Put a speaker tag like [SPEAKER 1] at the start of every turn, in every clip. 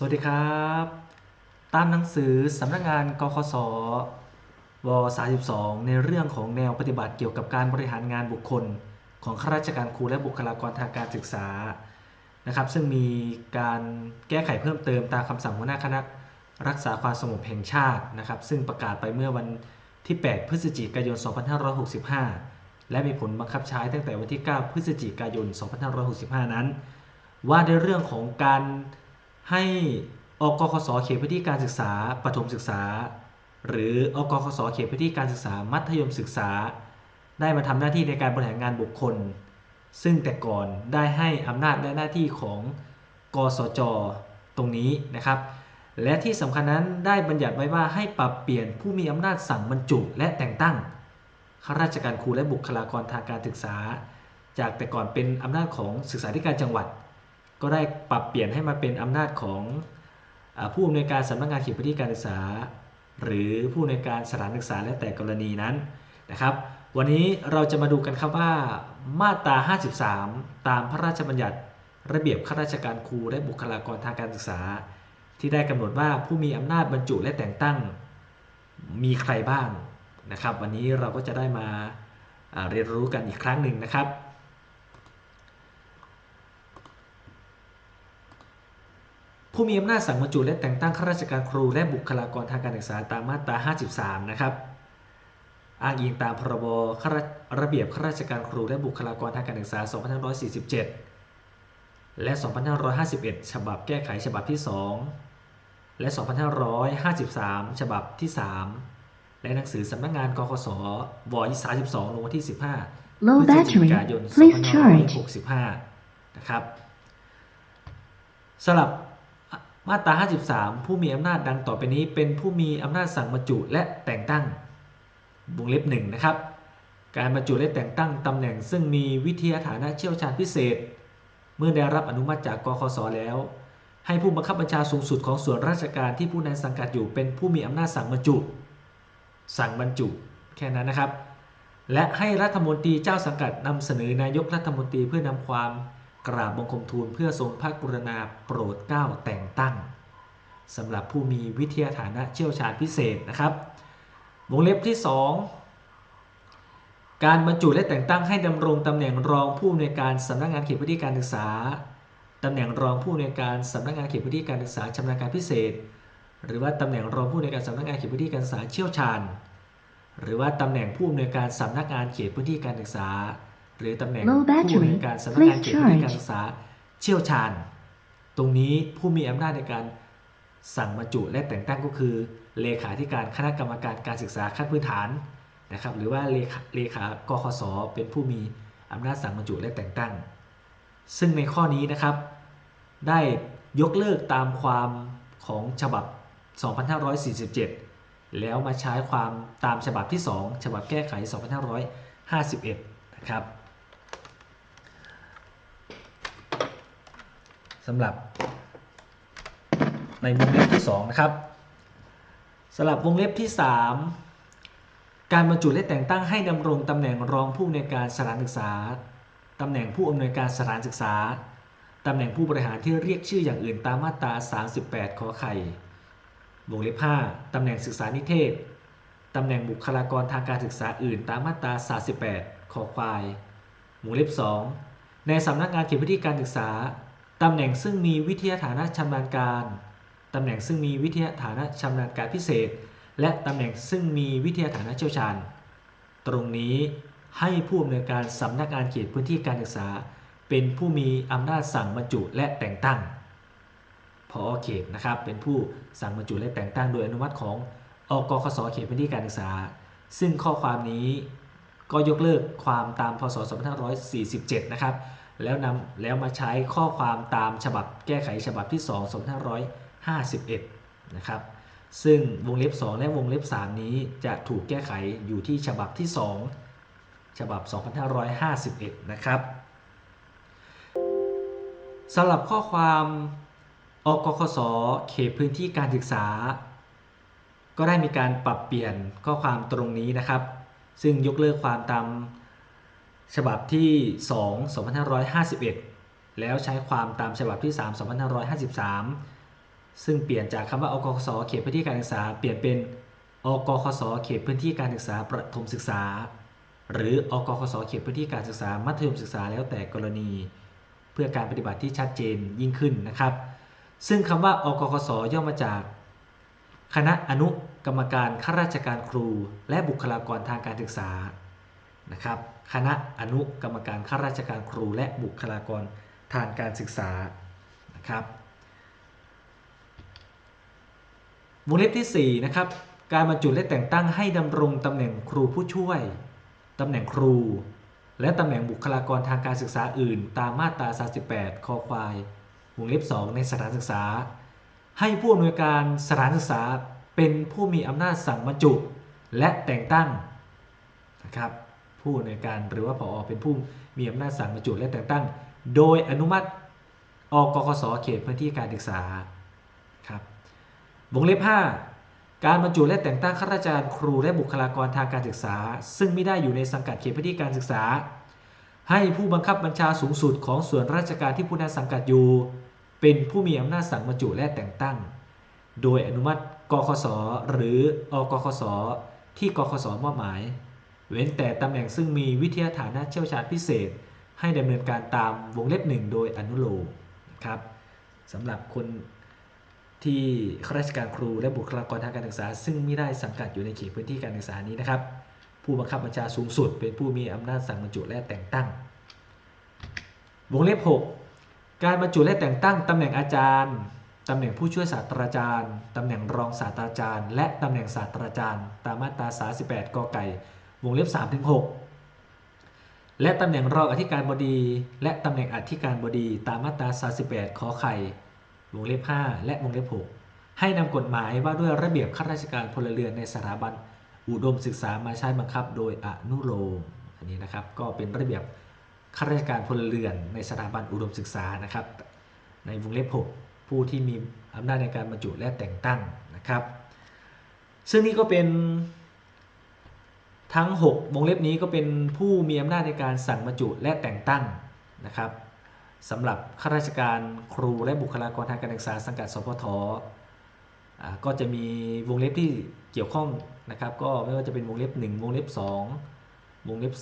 [SPEAKER 1] สวัสดีครับ ตามหนังสือสำนักงานกคสว32 ในเรื่องของแนวปฏิบัติเกี่ยวกับการบริหารงานบุคคล ของข้าราชการครูและบุคลากรทางการศึกษานะครับ ซึ่งมีการแก้ไขเพิ่มเติมตามคำสั่งหัวหน้าคณะรักษาความสงบแห่งชาตินะครับ ซึ่งประกาศไปเมื่อวันที่ 8 พฤศจิกายน 2565 และมีผลบังคับใช้ตั้งแต่วันที่ 9 พฤศจิกายน 2565 นั้น ว่าในเรื่องของการ ให้อกคสเขตพื้นที่การศึกษาประถมศึกษา หรืออกคสเขตพื้นที่การศึกษามัธยมศึกษา ได้มาทำหน้าที่ในการบริหารงานบุคคล ซึ่งแต่ก่อนได้ให้อำนาจและหน้าที่ของกสจตรงนี้นะครับ และที่สำคัญนั้นได้บัญญัติไว้ว่าให้ปรับเปลี่ยนผู้มีอำนาจสั่งบรรจุและแต่งตั้งข้าราชการครูและบุคลากรทางการศึกษา จากแต่ก่อนเป็นอำนาจของศึกษาธิการจังหวัด ก็ได้ปรับเปลี่ยนให้มาเป็นอำนาจของอผู้อำนวยการสำนักงานเขตพื้นที่การศึกษา หรือผู้อำนวยการสถานศึกษาและแต่กรณีนั้นนะครับ วันนี้เราจะมาดูกันครับว่ามาตรา 53 ตามพระราชบัญญัติระเบียบข้าราชการครูและบุคลากรทางการศึกษา ที่ได้กำหนดว่าผู้มีอำนาจบรรจุและแต่งตั้งมีใครบ้างนะครับ วันนี้เราก็จะได้มาาเรียนรู้กันอีกครั้งหนึ่งนะครับ ผู้มีอำนาจสั่งบรรจุและแต่งตั้งข้าราชการครูและบุคลากรทางการศึกษาตามมาตรา 53 นะครับ อ้างอิงตามพรบข้าราระเบียบข้าราชการครูและบุคลากรทางการศึกษา 2547 และ 2551 ฉบับแก้ไขฉบับที่ 2 และ 2553 ฉบับที่ 3 และหนังสือสำนักงานกคสว32ลงวันที่ 15
[SPEAKER 2] Low
[SPEAKER 1] พฤศจิ
[SPEAKER 2] battery.
[SPEAKER 1] กายน
[SPEAKER 2] Please charge.
[SPEAKER 1] 2565 นะครับสำหรับ มาตรา 53 ผู้มีอำนาจดังต่อไปนี้ เป็นผู้มีอำนาจสั่งบรรจุและแต่งตั้งวงเล็บหนึ่งนะครับ การบรรจุและแต่งตั้งตำแหน่ง ซึ่งมีวิทยาฐานะเชี่ยวชาญพิเศษ เมื่อได้รับอนุมัติจากกคสแล้ว ให้ผู้บังคับบัญชาสูงสุดของส่วนราชการที่ผู้นั้นสังกัดอยู่ เป็นผู้มีอำนาจสั่งบรรจุ สั่งบรรจุ แค่นั้นนะครับ และให้รัฐมนตรีเจ้าสังกัดนำเสนอนายกรัฐมนตรีเพื่อนำความ กราบบังคมทูลเพื่อทรงพระกรุณาโปรดเกล้าแต่งตั้งสำหรับผู้มีวิทยาฐานะเชี่ยวชาญพิเศษนะครับ วงเล็บที่ 2 การบรรจุและแต่งตั้งให้ดำรงตำแหน่งรองผู้อำนวยการสำนักงานเขตพื้นที่การศึกษาตำแหน่งรองผู้อำนวยการสำนักงานเขตพื้นที่การศึกษาชำนาญการพิเศษ หรือว่าตำแหน่งรองผู้อำนวยการสำนักงานเขตพื้นที่การศึกษาเชี่ยวชาญ หรือว่าตำแหน่งผู้อำนวยการสำนักงานเขตพื้นที่การศึกษา หรือตำแหน่ง
[SPEAKER 2] Low
[SPEAKER 1] ผู้อำน
[SPEAKER 2] battery.
[SPEAKER 1] วยการสำนักงานเขตพื้นที่การศึกษาเชี่ยวชาญ ตรงนี้ผู้มีอำนาจในการสั่งบรรจุและแต่งตั้งก็คือ เลขาธิการคณะกรรมการการศึกษาขั้นพื้นฐานนะครับ หรือว่าเลขาเลขากคสเป็นผู้มีอำนาจสั่งบรรจุและแต่งตั้ง ซึ่งในข้อนี้นะครับ ได้ยกเลิกตามความของฉบับ 2547 แล้วมาใช้ความตามฉบับที่ 2 ฉบับแก้ไข 2551 นะครับ สำหรับ ในวงเล็บที่ 2 นะครับสำหรับวงเล็บที่ 3 การบรรจุและแต่งตั้งให้ดำรงตำแหน่งรองผู้อำนวยการสถานศึกษาตำแหน่งผู้อำนวยการสถานศึกษาตำแหน่งผู้บริหารที่เรียกชื่ออย่างอื่นตามมาตรา 38 ขอไข่ วงเล็บ 5 ตำแหน่งศึกษานิเทศ ตำแหน่งบุคลากรทางการศึกษาอื่นตามมาตรา 38 ขอควาย วงเล็บ 2 ในสำนักงานเขตพื้นที่การศึกษา ตำแหน่งซึ่งมีวิทยาฐานะชำนาญการ ตำแหน่งซึ่งมีวิทยาฐานะชำนาญการพิเศษ และตำแหน่งซึ่งมีวิทยาฐานะเชี่ยวชาญ ตรงนี้ให้ผู้อำนวยการสำนักงานเขตพื้นที่การศึกษา เป็นผู้มีอำนาจสั่งบรรจุและแต่งตั้งพอเขตนะครับเป็นผู้สั่งบรรจุและแต่งตั้งโดยอนุมัติของอกคสเขตพื้นที่การศึกษา ซึ่งข้อความนี้ก็ยกเลิกความตามพศ2547 นะครับ แล้วนำแล้วมาใช้ข้อความตามฉบับแก้ไขฉบับที่ 2 2551 นะครับ ซึ่งวงเล็บ 2 และวงเล็บ 3 นี้จะถูกแก้ไขอยู่ที่ฉบับที่ 2 ฉบับ 2551 นะครับสำหรับข้อความอกคสเขตพื้นที่การศึกษา ก็ได้มีการปรับเปลี่ยนข้อความตรงนี้นะครับ ซึ่งยกเลิกความตาม ฉบับที่ 2 2551 แล้วใช้ความตามฉบับที่ 3 2553 ซึ่งเปลี่ยนจากคำว่าอกคสเขตพื้นที่การศึกษา เปลี่ยนเป็นอกคสเขตพื้นที่การศึกษาประถมศึกษา หรืออกคสเขตพื้นที่การศึกษามัธยมศึกษาแล้วแต่กรณี เพื่อการปฏิบัติที่ชัดเจนยิ่งขึ้นนะครับ ซึ่งคำว่าอกคสย่อมาจาก คณะอนุกรรมการข้าราชการครู และบุคลากรทางการศึกษา นะครับคณะอนุกรรมการข้าราชการครูและบุคลากรทางการศึกษานะครับวงเล็บที่4นะครับการบรรจุและแต่งตั้งให้ดำรงตำแหน่งครูผู้ช่วยตำแหน่งครู และตำแหน่งบุคลากรทางการศึกษาอื่น ตามมาตรา 38 คอควายวงเล็บ 2 ในสถานศึกษา ให้ผู้อำนวยการสถานศึกษาเป็นผู้มีอำนาจสั่งบรรจุ และแต่งตั้งนะครับ ผู้อำนวยการหรือว่าผอเป็นผู้มีอำนาจสั่งบรรจุและแต่งตั้ง โดยอนุมัติอกกสเขตพื้นที่การศึกษาครับวงเล็บ 5 การบรรจุและแต่งตั้งข้าราชการครูและบุคลากรทางการศึกษา ซึ่งไม่ได้อยู่ในสังกัดเขตพื้นที่การศึกษา ให้ผู้บังคับบัญชาสูงสุดของส่วนราชการที่ผู้นั้นสังกัดอยู่ เป็นผู้มีอำนาจสั่งบรรจุและแต่งตั้ง โดยอนุมัติกคสหรืออกคสที่กคสมอบหมาย เว้นแต่ตำแหน่งซึ่งมีวิทยาฐานะเชี่ยวชาญพิเศษ ให้ดำเนินการตามวงเล็บหนึ่งโดยอนุโลมนะครับสำหรับคนที่ข้าราชการครูและบุคลากรทางการศึกษา ซึ่งไม่ได้สังกัดอยู่ในเขตพื้นที่การศึกษานี้นะครับ ผู้บังคับบัญชาสูงสุด เป็นผู้มีอำนาจสั่งบรรจุและแต่งตั้ง วงเล็บ 6 การบรรจุและแต่งตั้งตำแหน่งอาจารย์ตำแหน่งผู้ช่วยศาสตราจารย์ตำแหน่งรองศาสตราจารย์ และตำแหน่งศาสตราจารย์ ตามมาตรา 38 กไก่ วงเล็บ3ถึง6และตำแหน่งรองอธิการบดี และตำแหน่งอธิการบดีตามมาตรา 38 ขอไข่ วงเล็บ 5 และวงเล็บ 6 ให้นำกฎหมายว่าด้วยระเบียบข้าราชการพลเรือนในสถาบันอุดมศึกษามาใช้บังคับโดยอนุโลมอันนี้นะครับก็เป็นระเบียบข้าราชการพลเรือนในสถาบันอุดมศึกษานะครับ ในวงเล็บ 6 ผู้ที่มีอำนาจในการบรรจุและแต่งตั้งนะครับ ซึ่งนี่ก็เป็น ทั้ง6วงเล็บนี้ก็เป็นผู้มีอำนาจในการสั่งบรรจุและแต่งตั้งนะครับสำหรับข้าราชการครูและบุคลากรทางการศึกษาสังกัดสพทก็จะมีวงเล็บที่เกี่ยวข้องนะครับ ก็ไม่ว่าจะเป็นวงเล็บ 1 วงเล็บ 2 วงเล็บ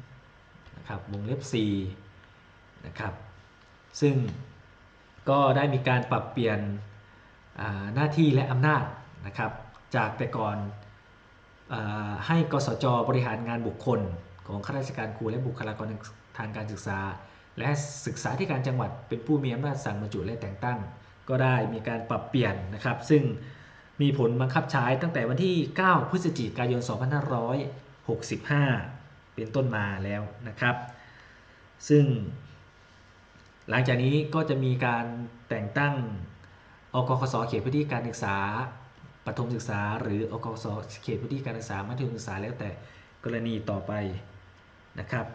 [SPEAKER 1] 3นะครับวงเล็บ4นะครับซึ่งก็ได้มีการปรับเปลี่ยนหน้าที่และอำนาจนะครับ จากแต่ก่อน ให้กสจบริหารงานบุคคล ของข้าราชการครูและบุคลากรทางการศึกษา และศึกษาที่การจังหวัดเป็นผู้มีอำนาจสั่งบรรจุและแต่งตั้ง ก็ได้มีการปรับเปลี่ยนนะครับ ซึ่งมีผลบังคับใช้ตั้งแต่วันที่ 9 พฤศจิกายน 2565 เป็นต้นมาแล้วนะครับ ซึ่งหลังจากนี้ก็จะมีการแต่งตั้งอกคสเขตพื้นที่การศึกษา ประถมศึกษา หรืออกคสเขตพื้นที่การศึกษามัธยมศึกษาแล้วแต่กรณีต่อไปนะครับ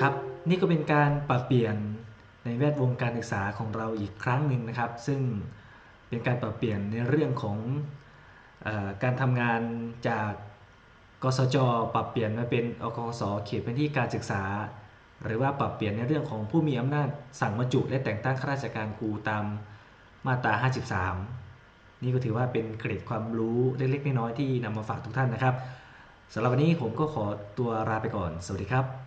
[SPEAKER 1] ครับ นี่ก็เป็นการปรับเปลี่ยนในแวดวงการศึกษาของเราอีกครั้งหนึ่งนะครับ ซึ่งเป็นการปรับเปลี่ยนในเรื่องของอการทำงานจากกสจปรับเปลี่ยนมาเป็นอกสเขตพื้นที่การศึกษา หรือว่าปรับเปลี่ยนในเรื่องของผู้มีอำนาจสั่งบรรจุและแต่งตั้งข้าราชการครูตามมาตรา 53 นี่ก็ถือว่าเป็นเกร็ดความรู้เล็กๆน้อยๆที่นำมาฝากทุกท่านนะครับสำหรับวันนี้ผมก็ขอตัวลาไปก่อน สวัสดีครับ